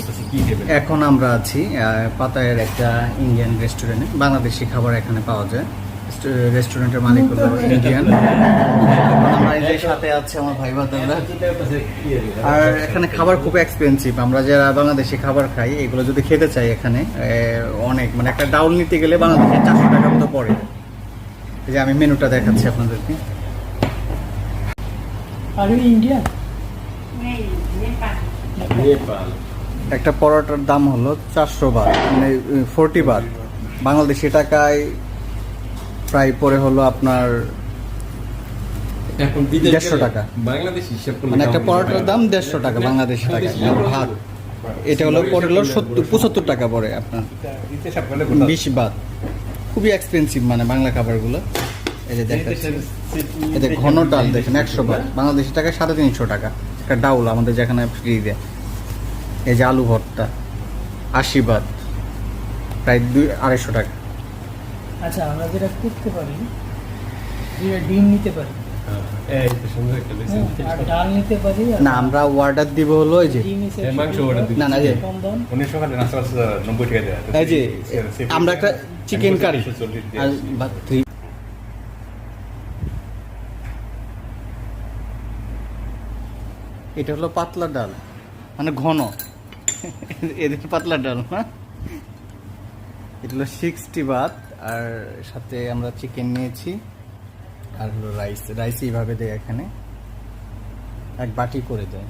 করতেছি কি খাবেন এখন আমরা আছি পাতায়ের একটা ইন্ডিয়ান রেস্টুরেন্টে বাংলাদেশি খাবার এখানে পাওয়া যায়। রেস্টুরেন্টের মালিক হলো ইন্ডিয়ান আমরা সাথে আছে আমার ভাই বাদামরা আর এখানে খাবার খুব এক্সপেন্সিভ আমরা যারা বাংলাদেশি খাবার খাই এগুলো যদি খেতে চাই এখানে অনেক মানে একটা ডাউল নিতে গেলে বাংলাদেশে চারশো টাকা মতো পড়ে। এই যে আমি মেনুটা দেখাচ্ছি আপনাদেরকে। আর ইন্ডিয়া নেপাল। একটা পরোটার দাম হলো চারশো বাট মানে ফোরটি বাট বাংলাদেশি টাকায় প্রায় পরে হলো আপনার দেড়শো টাকা। বাংলাদেশ মানে একটা পরোটার দাম দেড়শো টাকা বাংলাদেশি টাকা ভাত। এটা হলো পরে হলো সত্তর পঁচাত্তর টাকা পড়ে আপনার। বিশ খুবই এক্সপেন্সিভ মানে বাংলা খাবারগুলো। এই যে যে ঘন ডাল দেখেন একশো বাত বাংলাদেশি টাকা সাড়ে তিনশো টাকা। একটা ডাউল আমাদের যেখানে ফ্রি দেয়। এই যে আলু ভর্তা আশি বাত প্রায় দুই আড়াইশো টাকা। আচ্ছা আমরা যেটা করতে পারি যেটা ডিম নিতে পারি। হ্যাঁ, এই তো সুন্দর একটা হ্যাঁ, আর ডাল নিতে পারি না আমরা অর্ডার দিব হলো এই যে। হ্যাঁ। না, না, যে- এই আমরা একটা চিকেন কারি আর এটা হলো পাতলা ডাল মানে ঘন। এদের পাতলা ডাল, না? এটা হলো সিক্সটি ভাত, আর সাথে আমরা চিকেন নিয়েছি, আর হলো রাইস। রাইস এইভাবে দেয় এখানে। এক বাটি করে দেয়।